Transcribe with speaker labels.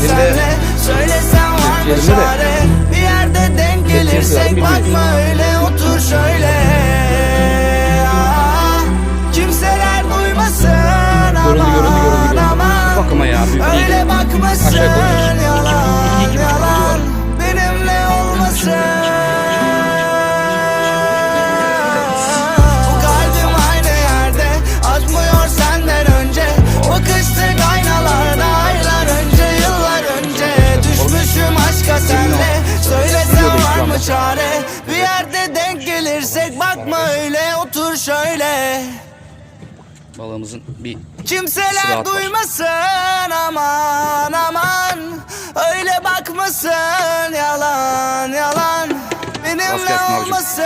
Speaker 1: sahilinde Söylesen var mı çare Bir yerde denk gelirsek bakma öyle otur şöyle ah, Kimseler duymasın Göründü göründü göründü göründü. Bakma ya büyük değil. Aşağı koy. Nerelerde denk gelirsek bakma öyle otur şöyle.
Speaker 2: Balığımızın bir
Speaker 1: Kimseler duymasın aman aman. Öyle bakmasın yalan yalan. Benimle olmasın.